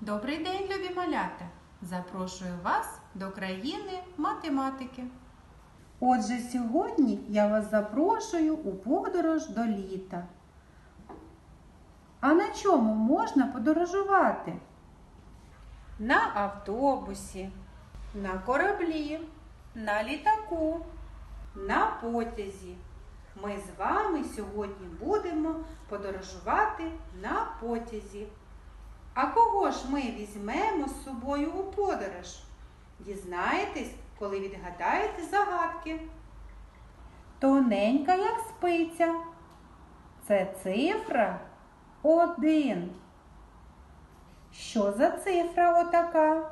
Добрий день, любі малята! Запрошую вас до країни математики. Отже, сьогодні я вас запрошую у подорож до літа. А на чому можна подорожувати? На автобусі, на кораблі, на літаку, на потязі. Ми з вами сьогодні будемо подорожувати на потязі. А кого ж ми візьмемо з собою у подорож? Дізнаєтесь, коли відгадаєте загадки. Тоненька, як спиця. Це цифра один. Що за цифра отака?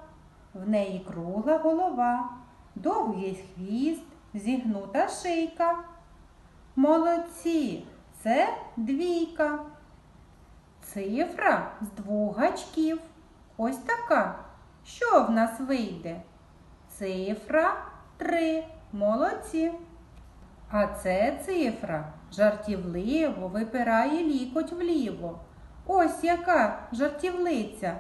В неї кругла голова, довгий хвіст, зігнута шийка. Молодці, це двійка. Цифра з двох гачків. Ось така. Що в нас вийде? Цифра три. Молодці. А це цифра жартівливо випирає лікоть вліво. Ось яка жартівлиця.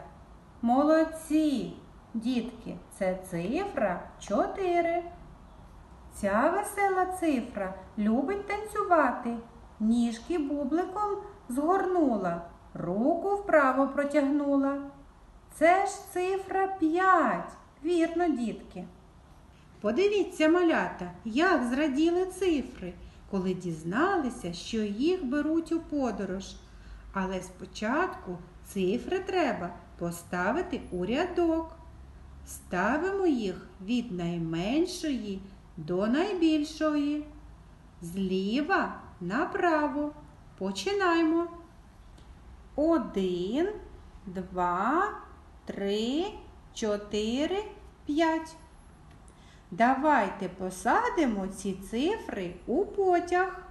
Молодці, дітки, це цифра 4. Ця весела цифра любить танцювати. Ніжки бубликом згорнула, руку вправо протягнула. Це ж цифра 5. Вірно, дітки. Подивіться, малята, як зраділи цифри, коли дізналися, що їх беруть у подорож. Але спочатку цифри треба поставити у рядок. Ставимо їх від найменшої до найбільшої. Зліва направо. Починаємо. Один, два, три, чотири, п'ять. Давайте посадимо ці цифри у потяг.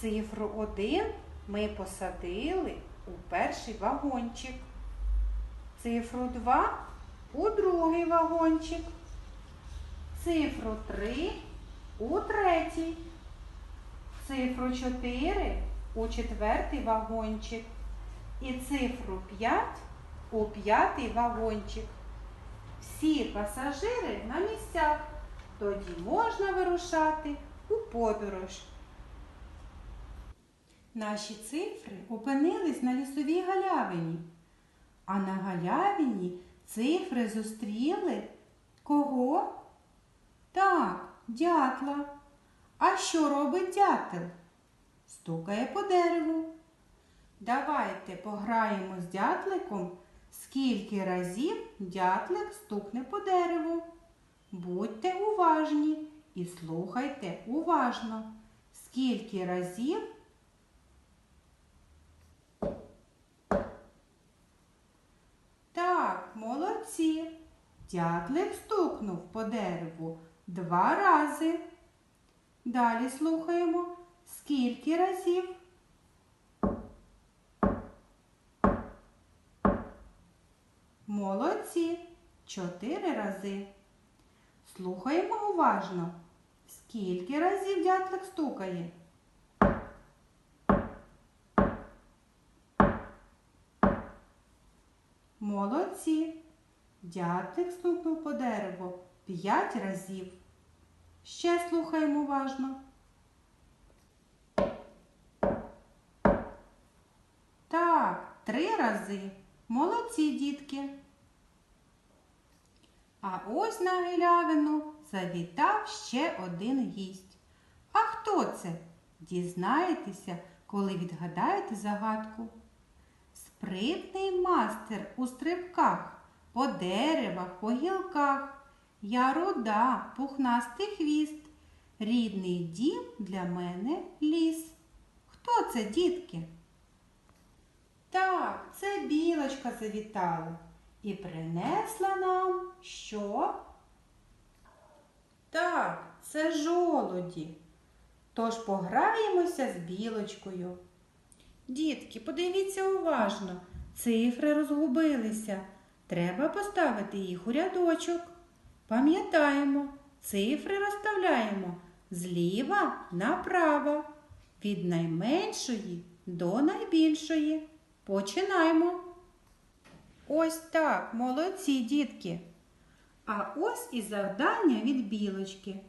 Цифру 1 ми посадили у перший вагончик. Цифру 2 у другий вагончик. Цифру 3 у третій. Цифру 4 у четвертий вагончик. І цифру 5 у п'ятий вагончик. Всі пасажири на місцях. Тоді можна вирушати у подорож. Наші цифри опинились на лісовій галявині. А на галявині цифри зустріли кого? Так, дятла. А що робить дятел? Стукає по дереву. Давайте пограємо з дятликом, скільки разів дятлик стукне по дереву. Будьте уважні і слухайте уважно, скільки разів Так, молодці. Дятлик стукнув по дереву два рази. Далі слухаємо, скільки разів. Молодці. Чотири рази. Слухаємо уважно. Скільки разів дятлик стукає? Молодці. Дятлик стукнув по дереву п'ять разів. Ще слухаємо уважно. Так, три рази. Молодці, дітки. А ось на галявину завітав ще один гість. А хто це? Дізнаєтеся, коли відгадаєте загадку. Спритний мастер у стрибках, по деревах, по гілках. Я руда, пухнастий хвіст. Рідний дім для мене ліс. Хто це, дітки? Так, це білочка завітала і принесла нам що? Так, це жолуді. Тож пограємося з білочкою. Дітки, подивіться уважно, цифри розгубилися. Треба поставити їх у рядочок. Пам'ятаємо, цифри розставляємо зліва направо, від найменшої до найбільшої. Починаємо. Ось так, молодці, дітки. А ось і завдання від білочки.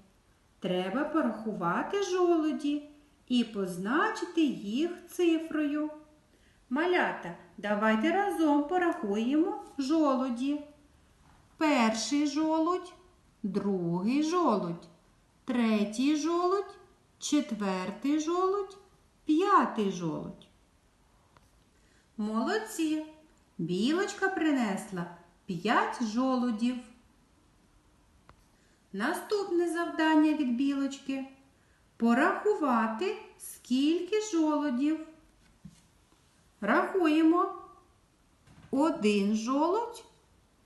Треба порахувати жолуді і позначити їх цифрою. Малята, давайте разом порахуємо жолуді. Перший жолудь, другий жолудь, третій жолудь, четвертий жолудь, п'ятий жолудь. Молодці! Білочка принесла п'ять жолудів. Наступне завдання від білочки порахувати, скільки жолудів. Рахуємо. Один жолудь,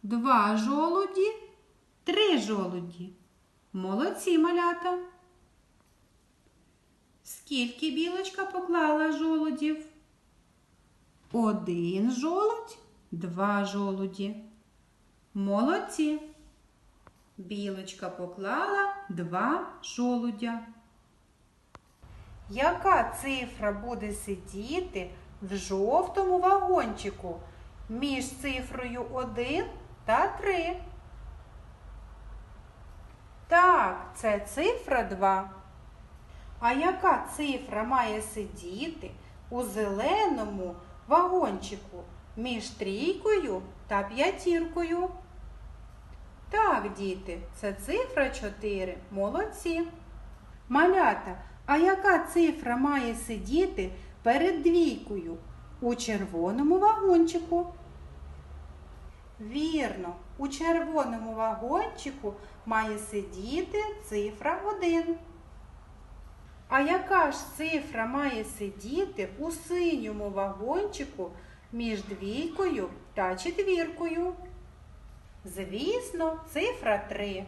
два жолуді, три жолуді. Молодці малята. Скільки білочка поклала жолудів? Один жолудь, два жолуді. Молодці. Білочка поклала два жолудя. Яка цифра буде сидіти в жовтому вагончику між цифрою 1 та 3? Так, це цифра 2. А яка цифра має сидіти у зеленому вагончику між трійкою та п'ятіркою? Так, діти, це цифра 4. Молодці. Малята, а яка цифра має сидіти перед двійкою у червоному вагончику? Вірно, у червоному вагончику має сидіти цифра 1. А яка ж цифра має сидіти у синьому вагончику між двійкою та четвіркою? Звісно, цифра 3.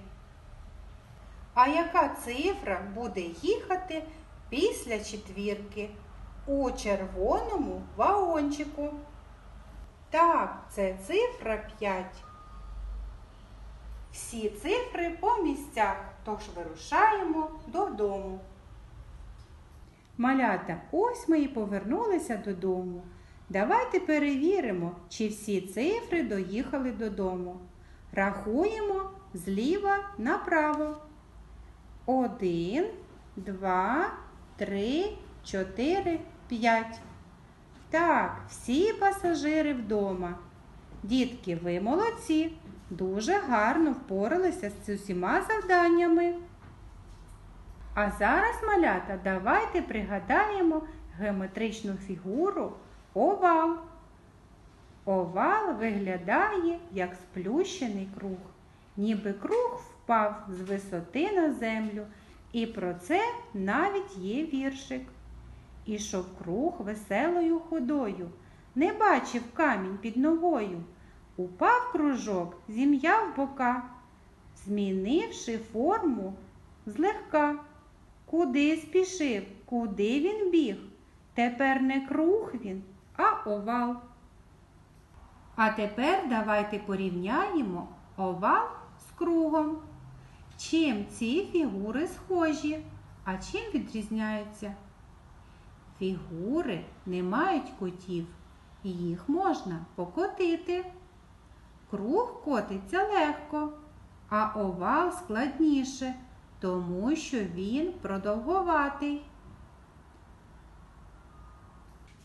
А яка цифра буде їхати після четвірки у червоному вагончику? Так, це цифра 5. Всі цифри по місцях, тож вирушаємо додому. Малята, ось ми і повернулися додому. Давайте перевіримо, чи всі цифри доїхали додому. Рахуємо зліва направо. Один, два, три, чотири, п'ять. Так, всі пасажири вдома. Дітки, ви молодці. Дуже гарно впоралися з усіма завданнями. А зараз, малята, давайте пригадаємо геометричну фігуру овал. Овал виглядає як сплющений круг, ніби круг впав з висоти на землю, і про це навіть є віршик. Ішов круг веселою ходою, не бачив камінь під ногою. Упав кружок, зім'яв бока, змінивши форму злегка. Куди спішив, куди він біг? Тепер не круг він, а овал. А тепер давайте порівняємо овал з кругом. Чим ці фігури схожі, а чим відрізняються? Фігури не мають котів, їх можна покотити. Круг котиться легко, а овал складніше, тому що він продовгуватий.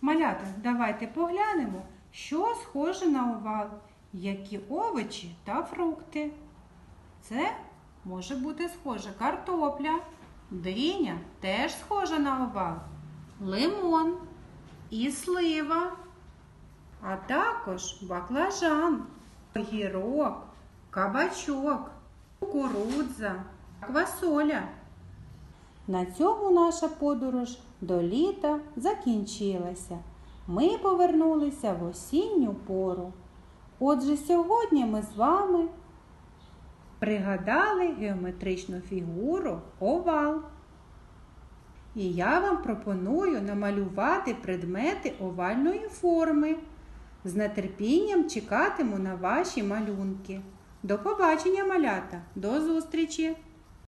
Малята, давайте поглянемо, що схоже на овал, які овочі та фрукти. Це може бути схоже картопля, диня теж схожа на овал, лимон і слива, а також баклажан, огірок, кабачок, кукурудза, квасоля. На цьому наша подорож до літа закінчилася. Ми повернулися в осінню пору. Отже, сьогодні ми з вами пригадали геометричну фігуру овал. І я вам пропоную намалювати предмети овальної форми. З нетерпінням чекатиму на ваші малюнки. До побачення, малята! До зустрічі!